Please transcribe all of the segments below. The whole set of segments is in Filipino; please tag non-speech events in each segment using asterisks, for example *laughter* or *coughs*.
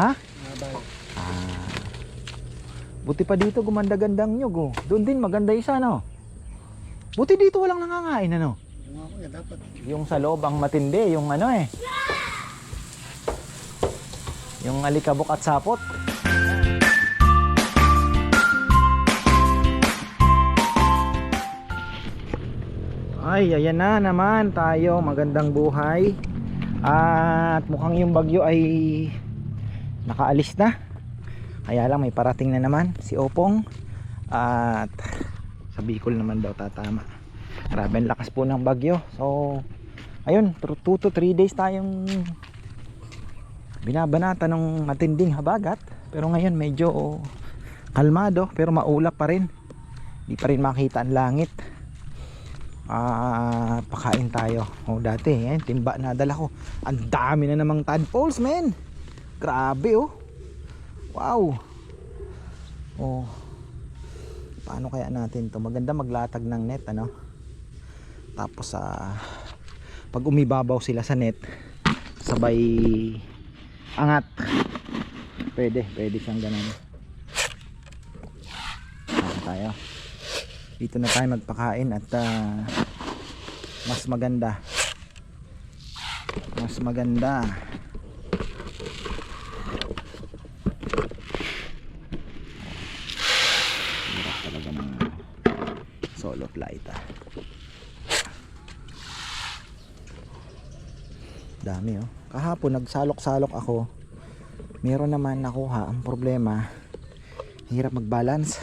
Ha? Ah. Buti pa dito gumanda-gandang nyug oh. Doon din maganda isa no. Buti dito walang nangangain ano. Yung sa loob ang matindi, yung ano eh. Yung alikabok at sapot. Ay, ayan na naman tayo. Magandang buhay. At mukhang yung bagyo ay nakaalis na. Kaya lang may parating na naman si Opong. At sa Bicol naman daw tatama. Grabe ang lakas po ng bagyo. So, ayun, 2 to 3 days tayong binabanata ng matinding habagat. Pero ngayon medyo kalmado pero maulap pa rin. Di pa rin makita ang langit. Ah, pakain tayo. O dati, eh, timba na dala ko. Ang dami na namang tadpoles, men. Grabe oh. Wow. Oh. Paano kaya natin to? Maganda maglatag ng net, ano? Tapos sa pag umibabaw sila sa net, sabay angat. Pwede, pwede siyang ganun. Tayo? Dito na tayo magpakain at ah, mas maganda. Mas maganda. Hirap talaga ng solo flight ah. Dami oh. Kahapon nagsalok-salok ako. Meron naman nakuha. Ang problema, hirap mag-balance.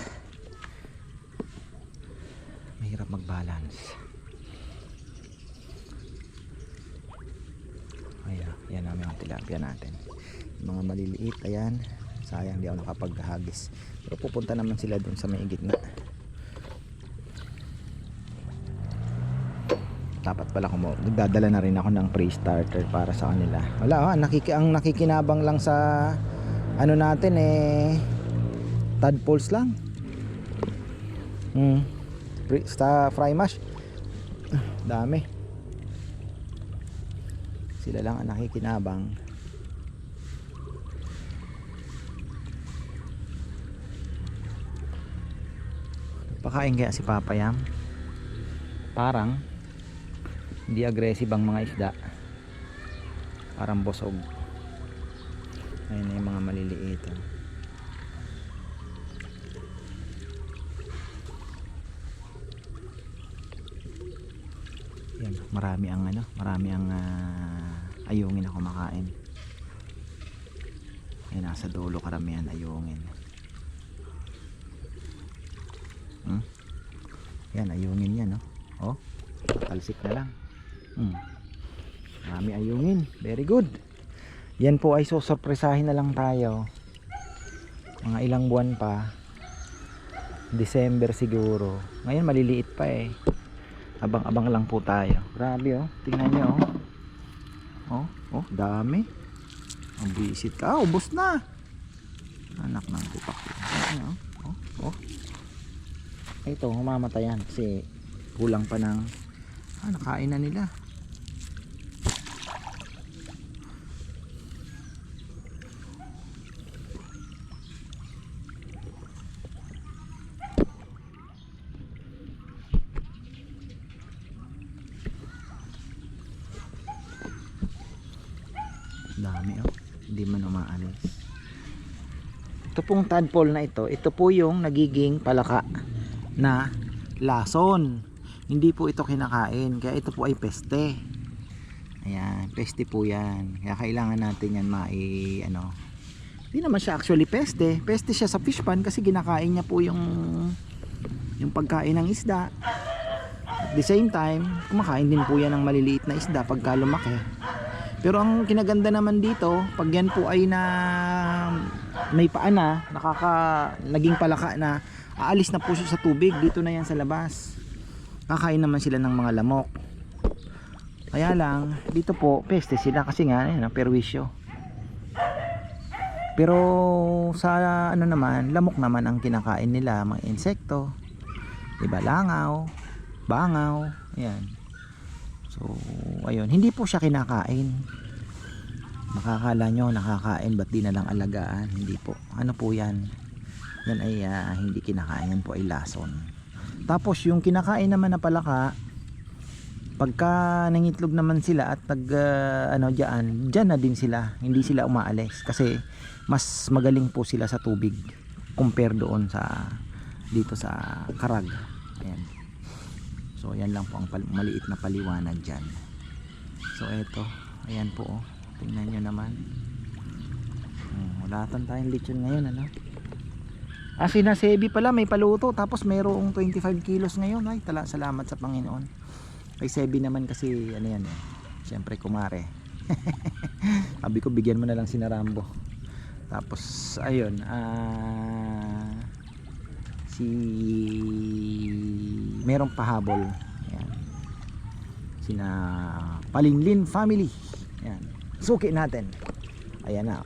Mahirap mag-balance. Ayan, yan namin ang tilapia natin. Mga maliliit, ayan. Sayang di ako nakapaghagis. Pero pupunta naman sila dun sa may gitna. dapat pala kumo nagdadala na rin ako ng pre-starter para sa kanila wala oh, nakiki ang nakikinabang lang sa ano natin eh tadpoles lang hmm Pre- sa fry mash dami sila lang ang nakikinabang pakain kaya si Papa Yam parang hindi aggressive ang mga isda. Parang bosog ayun na yung mga maliliit oh. yan marami ang ano marami ang ah, ayungin na kumakain. Yan nasa dulo karamihan ayungin hmm? Yan ayungin yan oh, oh talsik na lang Hmm. Marami ayungin. Very good. Yan po ay susurpresahin na lang tayo. Mga ilang buwan pa. December siguro. Ngayon maliliit pa eh. Abang-abang lang po tayo. Grabe oh. Tingnan nyo oh. Oh, oh, dami. Ang bisit ka. Ah, ubos na. Anak ng tupak. Oh, oh, oh. Ito, humamatay yan kasi kulang pa ng ah, nakain na nila. dami oh. Hindi man umaalis. Ito pong tadpole na ito ito po yung nagiging palaka na lason. Hindi po ito kinakain kaya ito po ay peste. Ayan peste po yan. Kaya kailangan natin yan mai ano. Hindi naman siya actually peste. Peste siya sa fish pan kasi ginakain niya po yung yung pagkain ng isda. At the same time kumakain din po yan ng maliliit na isda pagka lumaki. Pero ang kinaganda naman dito, pag yan po ay na may paa na, nakaka naging palaka na, aalis na siya sa tubig, dito na yan sa labas. Kakain naman sila ng mga lamok. Kaya lang, dito po, peste sila kasi nga, yan, perwisyo. Pero sa ano naman, lamok naman ang kinakain nila, mga insekto. Diba, langaw, bangaw, ayan. So, ayun, hindi po siya kinakain. Makakala nyo nakakain ba't di na lang alagaan? Hindi po. Ano po yan? Yan ay ah, hindi kinakain. Yan po ay lason. Tapos yung kinakain naman na palaka, pagka nangitlog naman sila at nag ah, ano diyan, diyan na din sila. Hindi sila umaalis kasi mas magaling po sila sa tubig compare doon sa dito sa Karag. Ayan. So yan lang po ang maliit na paliwanag diyan. So eto, ayan po oh. Tingnan nyo naman. Hmm, wala tan tayong lechon ngayon ano. Ah, sinasebi pala may paluto tapos mayroong 25 kilos ngayon. Ay, tala, salamat sa Panginoon. Kay Sebi naman kasi ano yan eh. Siyempre kumare. *laughs* Sabi ko bigyan mo na lang si Rambo. Tapos ayun, ah si merong pahabol. Ayan. Sina Palinlin family. Ayan. Suki natin. Ayan na.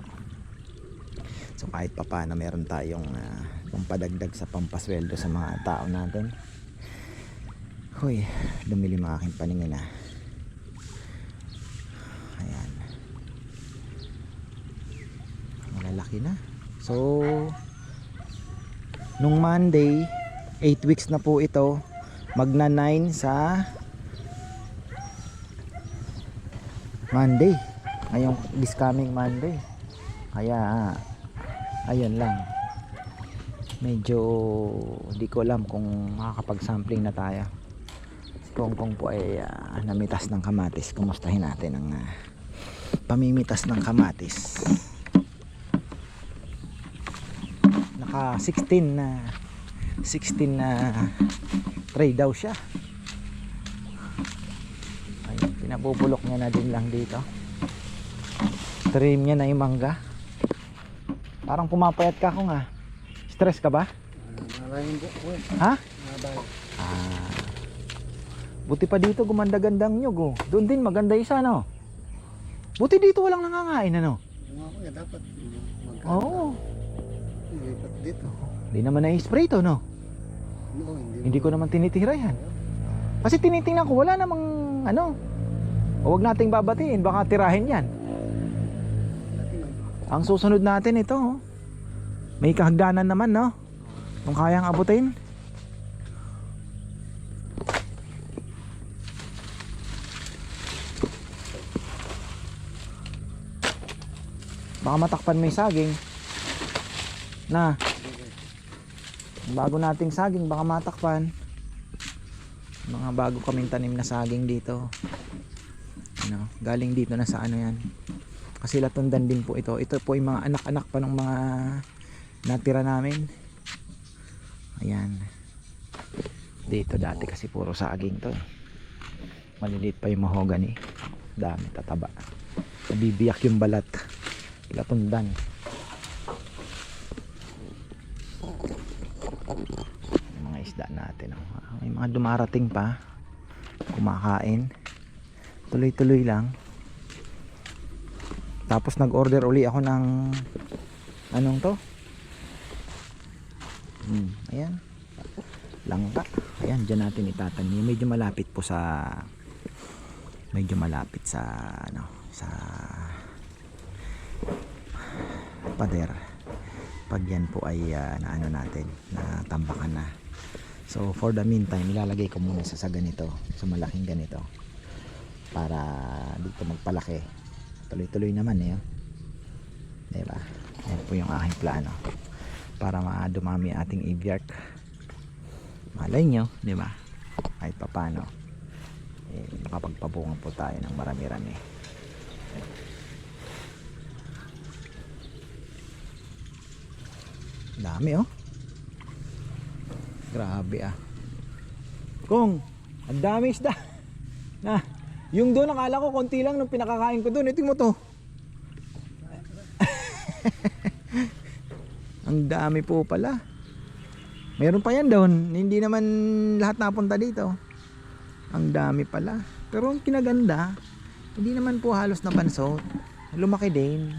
So kahit pa paano meron tayong uh, pampadagdag sa pampasweldo sa mga tao natin. Hoy, dumilim ang aking paningin ah. Ayan. Malalaki na. So, nung Monday, 8 weeks na po ito, magna 9 sa Monday. Ngayong this coming Monday. Kaya, ayun lang. Medyo, di ko alam kung makakapag-sampling na tayo. Si Kongkong po ay ah, namitas ng kamatis. Kumustahin natin ang ah, pamimitas ng kamatis. Naka 16 na 16 na tray daw siya. Ayun, pinabubulok niya na din lang dito. Trim niya na yung mangga. Parang pumapayat ka ko nga. Stress ka ba? Ha? Ah. Buti pa dito gumanda-gandang nyug oh. Doon din maganda isa no. Buti dito walang nangangain ano. Kuya, dapat Oo. Lipat dito. Hindi naman na-spray to no. No, hindi. Hindi ko naman tinitira yan. Kasi tinitingnan ko wala namang ano. O wag nating babatiin baka tirahin yan. Ang susunod natin ito oh. May kahagdanan naman no. Kung kayang abutin. Baka matakpan yung saging. Na. Bago nating saging baka matakpan. Mga bago kaming tanim na saging dito. Ano, galing dito na sa ano yan kasi latundan din po ito. Ito po yung mga anak-anak pa ng mga natira namin. Ayan. Dito dati kasi puro saging to maliliit pa yung mahogany. Dami tataba. Nabibiyak yung balat. Latundan. Mga isda natin oh. may mga dumarating pa. Kumakain. Tuloy tuloy lang tapos nag-order uli ako ng anong to? Hmm, ayan. Langka. Ayan, dyan natin itatanim. Medyo malapit po sa medyo malapit sa ano, sa pader. Pag yan po ay ah, na ano natin, na tambakan na. So for the meantime, ilalagay ko muna sa, sa ganito, sa malaking ganito para dito magpalaki tuloy-tuloy naman eh. oh. Diba? Yan po yung aking plano. Para madumami ating ibiyak. Malay nyo, di ba? Kahit pa paano. Eh, makapagpabungan po tayo ng marami-rami. Dami oh. Grabe ah. Kung, ang dami isda. *laughs* Na, yung doon akala ko konti lang nung pinakakain ko doon. Ito mo to. *laughs* Ang dami po pala. Meron pa yan doon. Hindi naman lahat napunta dito. Ang dami pala. Pero ang kinaganda, hindi naman po halos na pansot. Lumaki din.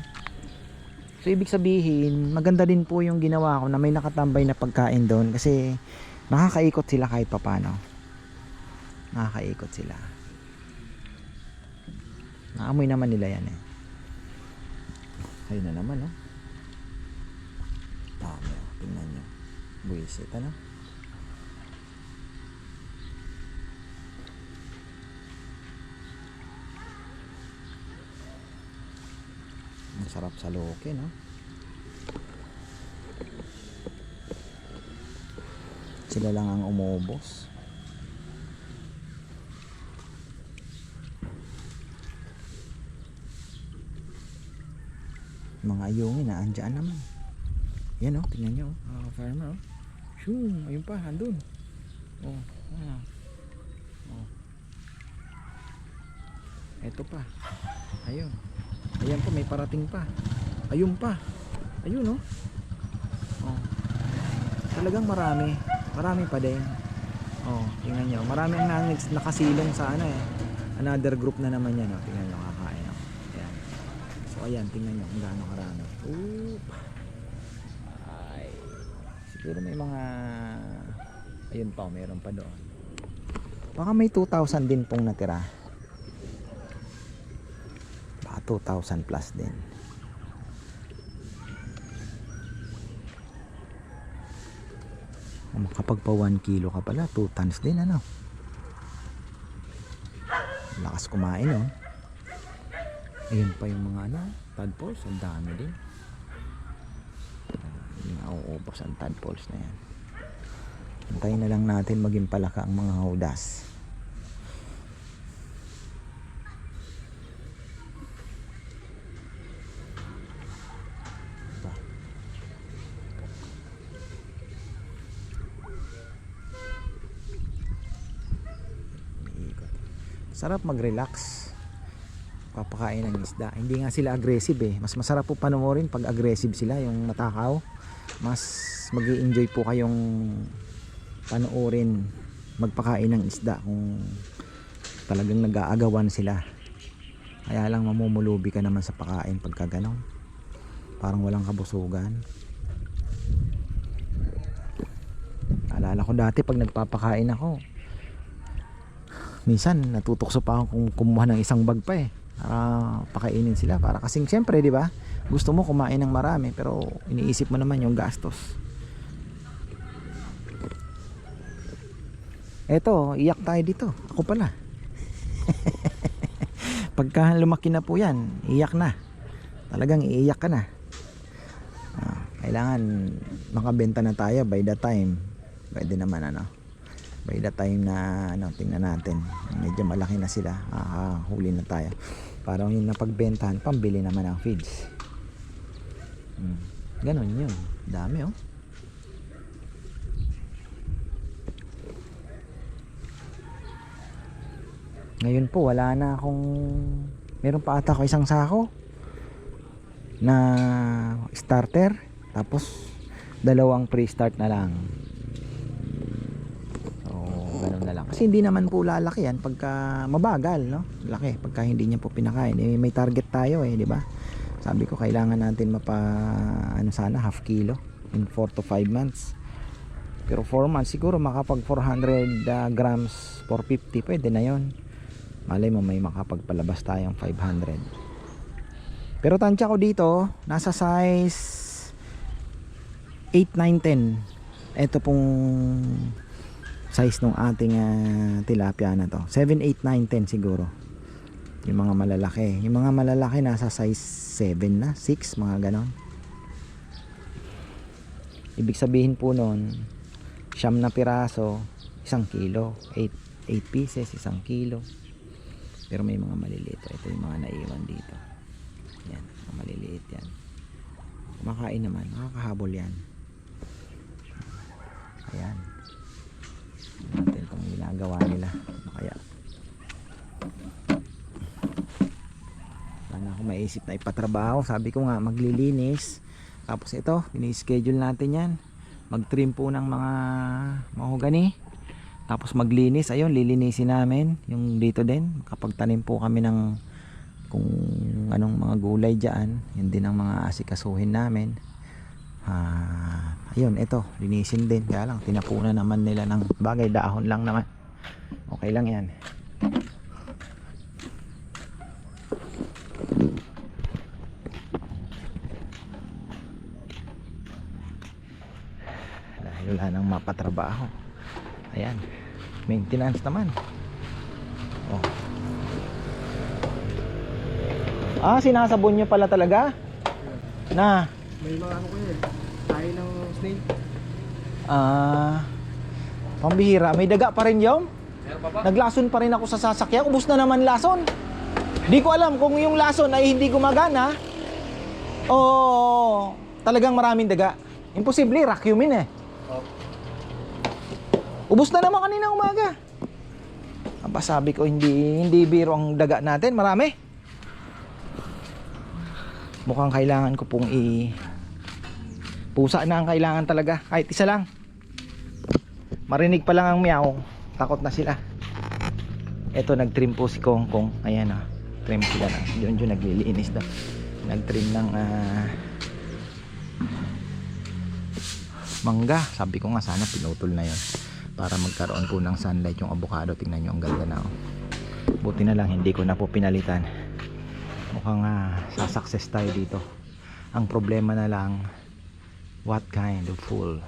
So ibig sabihin, maganda din po yung ginawa ko na may nakatambay na pagkain doon kasi nakakaikot sila kahit papano. Nakakaikot sila. Naamoy naman nila yan eh. Ayun na naman, no? Dami, oh. Tingnan nyo. Buisit, ano? Ang sarap sa loke, no? Sila lang ang umubos. Mga ayungin na andyan naman. Yan oh, tingnan nyo. Oh. Ah, farmer oh. Shoo, ayun pa, andun. Oh, ah. Oh. Eto pa. Ayun. Ayan pa, may parating pa. Ayun pa. Ayun oh. Oh. Talagang marami. Marami pa din. Oh, tingnan nyo. Marami ang na- nakasilong sa ano eh. Another group na naman yan. Oh. Tingnan nyo, kakain. Oh. Ayan. So ayan, tingnan nyo kung gaano karami. Oop. Ay. Siguro may mga... Ayun pa, meron pa doon. Baka may 2,000 din pong natira. Baka 2,000 plus din. Kapag pa 1 kilo ka pala, 2 tons din ano. Lakas kumain oh. Ayun pa yung mga ano, tadpoles, ang dami din. Hindi nauubos ang tadpoles na yan. Antayin na lang natin maging palaka ang mga haudas. Umiikot. Sarap mag-relax. Papakain ng isda. Hindi nga sila aggressive eh. Mas masarap po panoorin pag aggressive sila, yung matakaw. Mas mag enjoy po kayong panoorin magpakain ng isda kung talagang nag-aagawan sila. Kaya lang mamumulubi ka naman sa pakain pagka ganon. Parang walang kabusugan. Alala ko dati pag nagpapakain ako, minsan natutokso pa ako kung kumuha ng isang bag pa eh para pakainin sila. Para kasing siyempre di ba gusto mo kumain ng marami pero iniisip mo naman yung gastos. Eto iyak tayo dito. Ako pala. *laughs* Pagka lumaki na po yan iyak na. Talagang iiyak ka na. Ah, kailangan makabenta na tayo by the time. Pwede naman ano by the time na ano, tingnan natin. Medyo malaki na sila. Huli na tayo. Para yung napagbentahan pambili naman ng feeds. Hmm. ganon yun. Dami oh. Ngayon po wala na akong meron pa ata ako isang sako na starter. Tapos dalawang pre-start na lang ganun na lang. Kasi hindi naman po lalaki yan pagka mabagal, no? Laki pagka hindi niya po pinakain. Eh, may target tayo eh, di ba? Sabi ko kailangan natin mapa ano sana half kilo in 4 to 5 months. Pero 4 months siguro makapag 400 uh, grams 450 pwede na yon. Malay mo may makapagpalabas tayong 500. Pero tansya ko dito, nasa size 8, 9, 10. Ito pong size ng ating ah, tilapia na to. 7, 8, 9, 10 siguro. Yung mga malalaki. Yung mga malalaki nasa size 7 na 6 mga ganon. Ibig sabihin po nun siyam na piraso isang kilo. 8, 8 pieces isang kilo. Pero may mga maliliit. Ito yung mga naiwan dito. Yan mga maliliit yan. Kumakain naman. Nakakahabol yan. Ayan natin kung ginagawa nila kaya sana ako maisip na ipatrabaho. Sabi ko nga maglilinis. Tapos ito ini-schedule natin yan. Mag trim po ng mga mahogani tapos maglinis. Ayun lilinisin namin yung dito din. Kapag tanim po kami ng kung anong mga gulay dyan. Yun din ang mga asikasuhin namin. Ah, yun ito linisin din. Kaya lang tinapunan naman nila ng bagay. Dahon lang naman. Okay lang yan. Dahil wala nang mapatrabaho. Ayan maintenance naman. Oh. ah sinasabon nyo pala talaga? Na? May mga ano ko eh. Tayo ng snail. ah pambihira. May daga pa rin yun naglason pa rin ako sa sasakyan. Ubus na naman lason. Di ko alam kung yung lason ay hindi gumagana. O talagang maraming daga. Imposible rakyumin eh. Ubus na naman kanina umaga. Aba sabi ko hindi hindi biro ang daga natin. Marami. Mukhang kailangan ko pong i pusa na ang kailangan talaga kahit isa lang. Marinig pa lang ang meow takot na sila. Eto nagtrim po si Kong Kong. Ayan ah trim sila na. Yun yun naglilinis daw nagtrim ng ah, mangga. Sabi ko nga sana pinutol na yon para magkaroon po ng sunlight yung avocado. Tingnan nyo ang ganda na oh. buti na lang hindi ko na po pinalitan. Mukhang ah, sasuccess tayo dito. Ang problema na lang what kind of fool?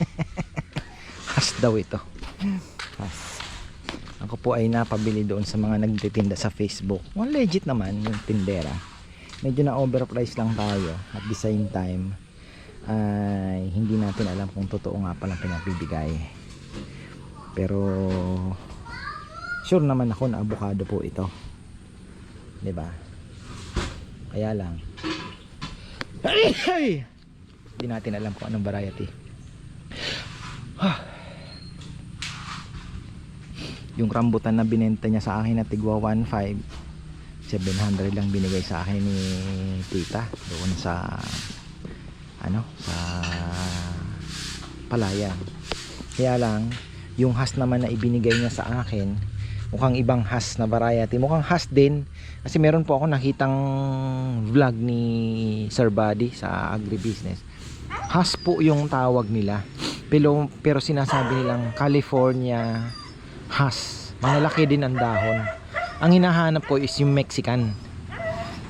*laughs* Has daw ito. Has ako po ay napabili doon sa mga nagtitinda sa Facebook. Well, legit naman yung tindera. Medyo na overprice lang tayo. At the same time ay hindi natin alam kung totoo nga palang pinapibigay pero sure naman ako na avocado po ito. 'di ba kaya lang hindi natin alam kung anong variety. Yung rambutan na binenta niya sa akin na tigwa 1.5 700 lang binigay sa akin ni tita doon sa ano sa palayan. Kaya lang yung has naman na ibinigay niya sa akin mukhang ibang has na variety. Mukhang has din kasi meron po ako nakitang vlog ni Sir Buddy sa agribusiness has po yung tawag nila. Pero, pero sinasabi nilang California has. Malalaki din ang dahon. Ang hinahanap ko is yung Mexican.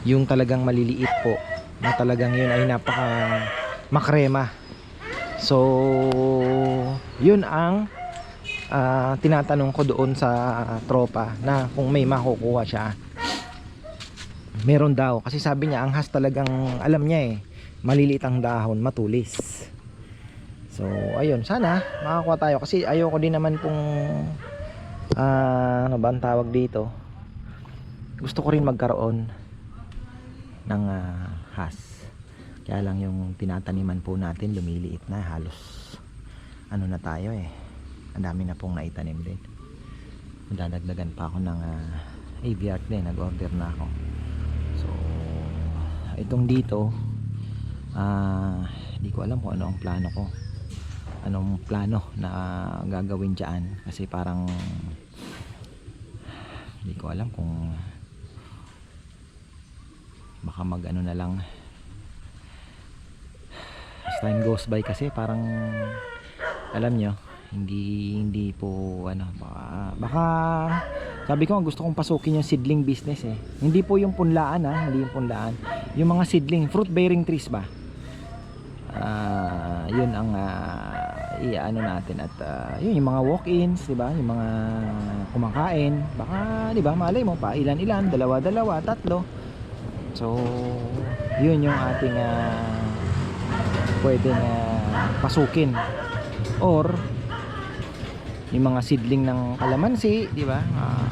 Yung talagang maliliit po na talagang yun ay napaka makrema. So yun ang ah, tinatanong ko doon sa tropa na kung may makukuha siya. Meron daw kasi sabi niya ang has talagang alam niya eh maliliit ang dahon matulis. So ayun sana makakuha tayo. Kasi ayoko din naman pong ah, ano ba ang tawag dito? Gusto ko rin magkaroon ng ah, has. Kaya lang yung tinataniman po natin lumiliit na halos ano na tayo eh. Ang dami na pong naitanim din. Dadagdagan pa ako ng uh, AVR din nag order na ako. So itong dito ah hindi ko alam kung ano ang plano ko. Anong plano na gagawin dyan? Kasi parang hindi ko alam kung baka mag ano na lang. As time goes by kasi parang alam nyo hindi hindi po ano baka, baka sabi ko gusto kong pasukin yung seedling business eh. Hindi po yung punlaan ha hindi yung punlaan. Yung mga seedling fruit bearing trees ba? Ah, yun ang uh, iaano natin at ah, yun yung mga walk-ins di ba? Yung mga kumakain. Baka di ba malay mo pa ilan ilan dalawa dalawa tatlo. So yun yung ating uh, pwedeng ah, pasukin. Or yung mga seedling ng kalamansi di ba? Ah,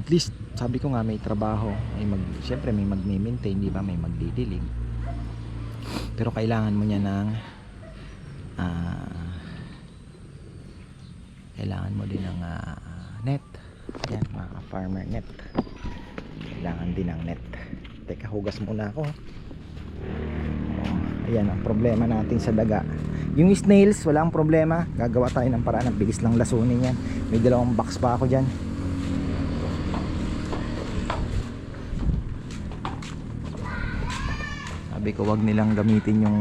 at least sabi ko nga may trabaho. May mag syempre may magme-maintain di ba? May magdidilig pero kailangan mo niya ng ah, kailangan mo din ng ah, net. Yan mga farmer net. Kailangan din ng net. Teka hugas muna ako oh, ayan ang problema natin sa daga. Yung snails walang problema. Gagawa tayo ng paraan ang bilis lang lasunin yan. May dalawang box pa ako dyan. Sabi ko wag nilang gamitin yung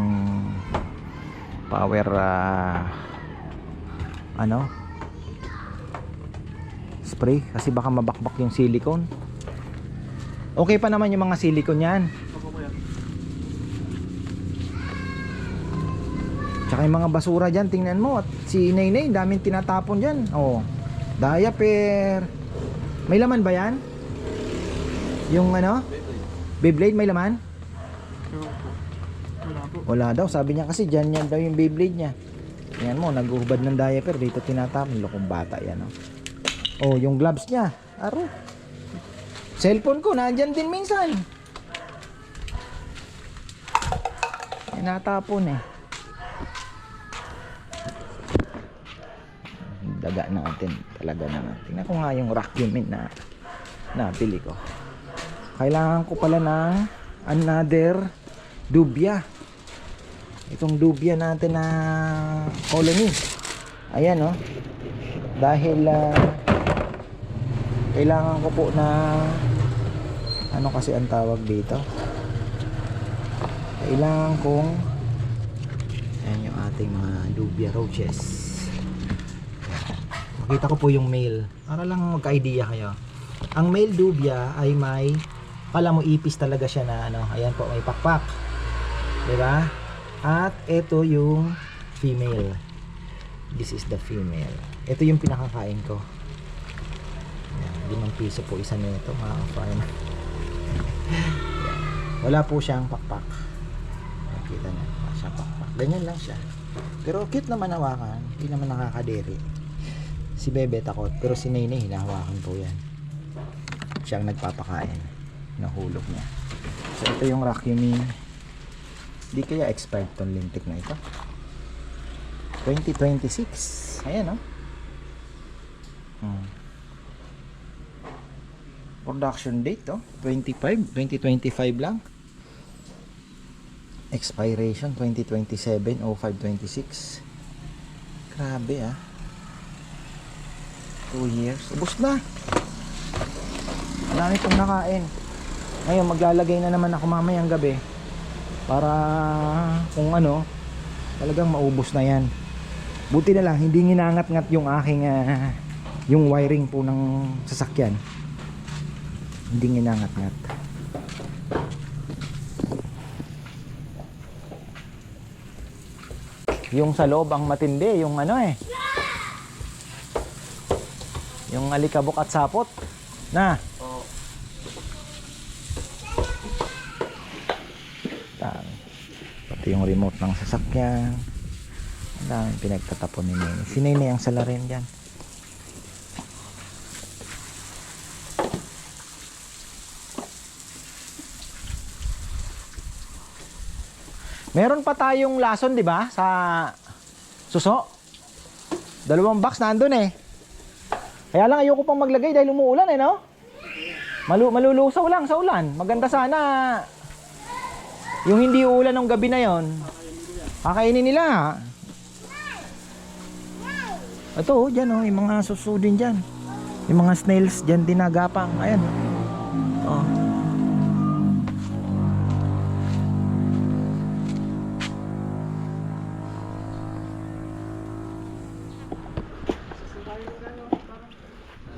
power ah, ano spray kasi baka mabakbak yung silicone okay pa naman yung mga silicone yan Tsaka yung mga basura dyan, tingnan mo. At si Naynay, daming tinatapon dyan. Oh, diaper. May laman ba yan? Yung ano? Beyblade may laman? Wala daw. Sabi niya kasi dyan yan daw yung Beyblade niya. Yan mo, naguhubad ng diaper. Dito tinatapon. Lokong bata yan. Oh, oh yung gloves niya. Aro. Cellphone ko, nandyan din minsan. Tinatapon eh. Daga natin. Talaga naman. Tingnan ko nga yung rock mint na napili ko. Kailangan ko pala ng another dubya. Itong dubya natin na colony. Ayan oh. Dahil ah, kailangan ko po na ano kasi ang tawag dito? Kailangan kong ayan yung ating mga dubya roaches. Makita ko po yung male. Para lang magka-idea kayo. Ang male dubya ay may kala mo ipis talaga siya na ano, ayan po may pakpak. 'Di ba? At ito yung female. This is the female. Ito yung pinakakain ko. Limang piso po isa nito mga farm. *laughs* Wala po siyang pakpak. Nakita wala siyang pakpak. Ganyan lang siya. Pero cute naman hawakan. Hindi naman nakakadiri. Si Bebe takot. Pero si Nene hinahawakan po yan. Siya ang nagpapakain. Nahulog niya. So ito yung Rakumin. Di kaya expired tong lintik na ito. 2026. Ayan oh. Hmm. Production date oh. 25, 2025 lang. Expiration 2027 0526. Grabe ah. 2 years. Ubus na. Marami pong nakain. Ngayon maglalagay na naman ako mamayang gabi para kung ano talagang maubos na yan. Buti na lang hindi nginangat-ngat yung aking ah, yung wiring po ng sasakyan. Hindi nginangat-ngat. Yung sa loob ang matindi yung ano eh. Yung alikabok at sapot. Na Dami. Pati yung remote ng sasakyan. Ang pinagtatapon ni Nene. Si Nene ang salarin dyan. Meron pa tayong lason, di ba? Sa suso. Dalawang box nandun eh. Kaya lang ayoko pang maglagay dahil umuulan eh, no? Malu malulusaw lang sa ulan. Maganda sana yung hindi uulan ng gabi na yon, kakainin nila. Ito, oh, dyan oh, yung mga suso din dyan. Yung mga snails dyan dinagapang. Ayan. Oh.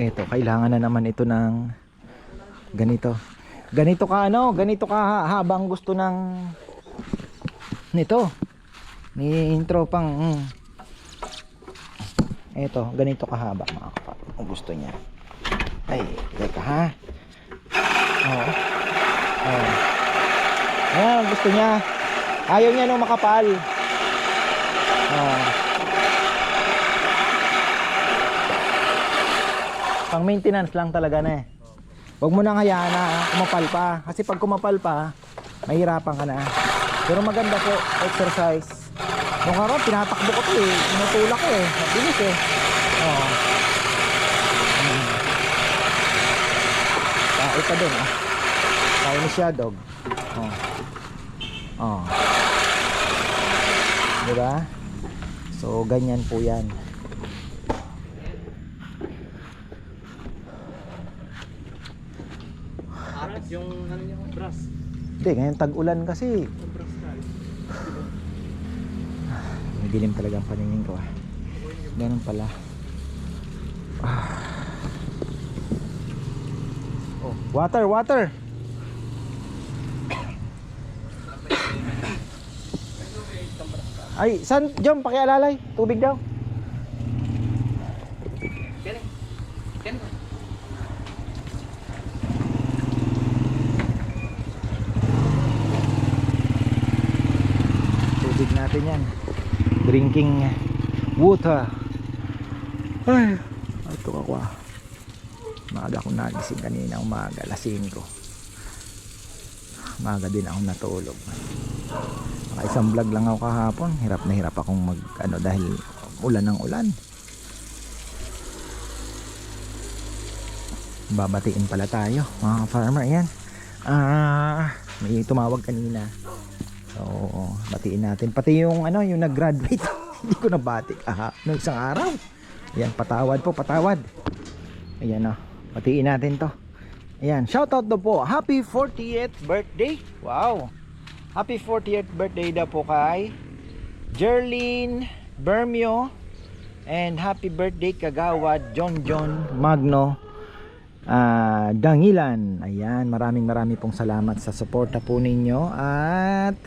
Ito, kailangan na naman ito ng ganito. Ganito ka ano, ganito ka ha- habang gusto ng nito. Ni intro pang mm. Ito, ganito kahaba mga kapat. Kung gusto niya. Ay, teka ha. Oo. Oh. Ayan, gusto niya. Ayaw niya nung makapal. Oh. Pang maintenance lang talaga na eh. Huwag mo nang hayaan na kumapal pa. Kasi pag kumapal pa, mahirapan ka na. Pero maganda po, exercise. Nung araw, tinatakbo ko to eh. Tinutulak ko eh. Bilis eh. Oo. Hmm. Ah, ito din ah. Kaya ni siya dog. Oh. Oh. Diba? So, ganyan po yan. Yung ano yung brass. Hindi, ngayon tag-ulan kasi. Yung brass *sighs* na. May dilim talaga ang paningin ko ah. Ganun pala. Ah. *sighs* Oh, water, water. *coughs* Ay, san, Jom, pakialalay. Tubig daw. Kani. Kani. Tubig natin yan. Drinking water. Ay, ito ako ah. Maaga akong nagising kanina umaga, alas 5. Maaga din akong natulog. Naka isang vlog lang ako kahapon. Hirap na hirap akong mag, ano, dahil ulan ng ulan. Babatiin pala tayo, mga farmer. Yan. Ah, may tumawag kanina. So, batiin natin. Pati yung ano, yung nag-graduate. *laughs* Hindi ko nabati aha, no isang araw. Ayan, patawad po, patawad. Ayan oh, batiin natin to. Ayan, shoutout daw po. Happy 40th birthday. Wow. Happy 40th birthday daw po kay Jerlyn Bermio and happy birthday kagawad John John Magno ah, Dangilan. Ayan, maraming maraming pong salamat sa suporta po ninyo at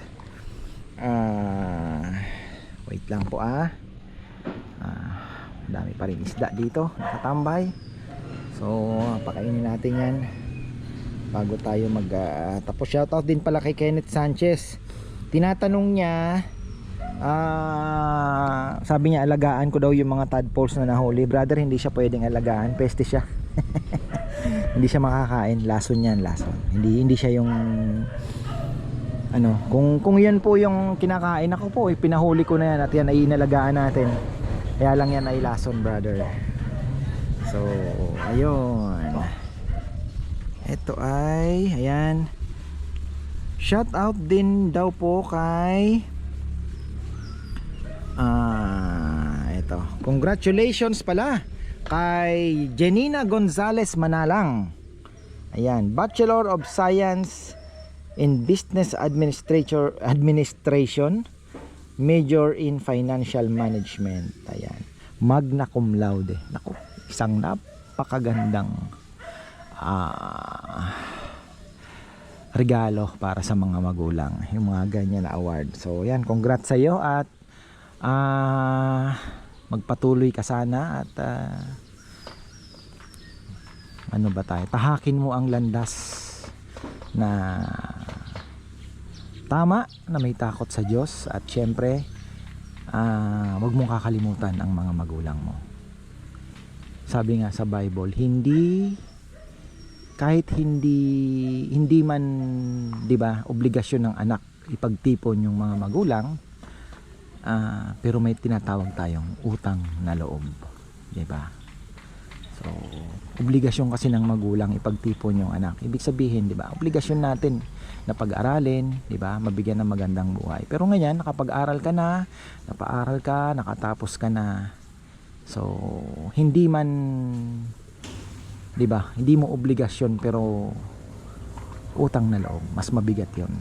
ah, wait lang po ah. Ah, dami pa rin isda dito, nakatambay. So, pakainin natin 'yan bago tayo mag ah, tapos shoutout din pala kay Kenneth Sanchez. Tinatanong niya ah, sabi niya alagaan ko daw yung mga tadpoles na nahuli. Brother, hindi siya pwedeng alagaan, peste siya. *laughs* hindi siya makakain lason yan lason hindi hindi siya yung ano kung kung yan po yung kinakain ako po eh, pinahuli ko na yan at yan ay inalagaan natin. Kaya lang yan ay lason brother. So ayun. Ito ay ayan. Shout out din daw po kay ah ito. Congratulations pala kay Jenina Gonzales Manalang. Ayan, Bachelor of Science in Business Administrator Administration, major in Financial Management. Ayan. Magna cum laude. Nako, isang napakagandang ah, regalo para sa mga magulang. Yung mga ganyan na award. So, yan, congrats sa iyo at ah magpatuloy ka sana at ah, ano ba tayo tahakin mo ang landas na tama na may takot sa Diyos at syempre ah, wag mong kakalimutan ang mga magulang mo sabi nga sa Bible hindi kahit hindi hindi man 'di ba obligasyon ng anak ipagtipon yung mga magulang Ah, pero may tinatawag tayong utang na loob. 'Di ba? Obligasyon kasi ng magulang ipagtipon yung anak. Ibig sabihin, 'di ba? Obligasyon natin na pag-aralin, 'di ba? Mabigyan ng magandang buhay. Pero ngayon, nakapag-aral ka na, napaaral ka, nakatapos ka na. So, hindi man 'di ba? Hindi mo obligasyon pero utang na loob. Mas mabigat 'yon.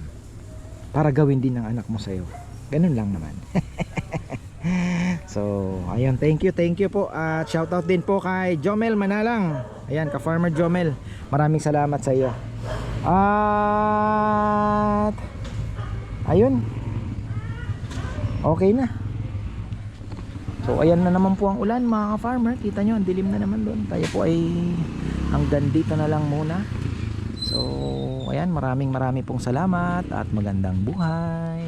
Para gawin din ng anak mo sa'yo. Ganun lang naman. *laughs* so, ayun, thank you, thank you po. At shoutout din po kay Jomel Manalang. Ayan, ka-farmer Jomel. Maraming salamat sa iyo. At ayun. Okay na. So, ayan na naman po ang ulan mga ka-farmer. Kita nyo, ang dilim na naman doon. Tayo po ay hanggang dito na lang muna. So, ayan, maraming maraming pong salamat at magandang buhay.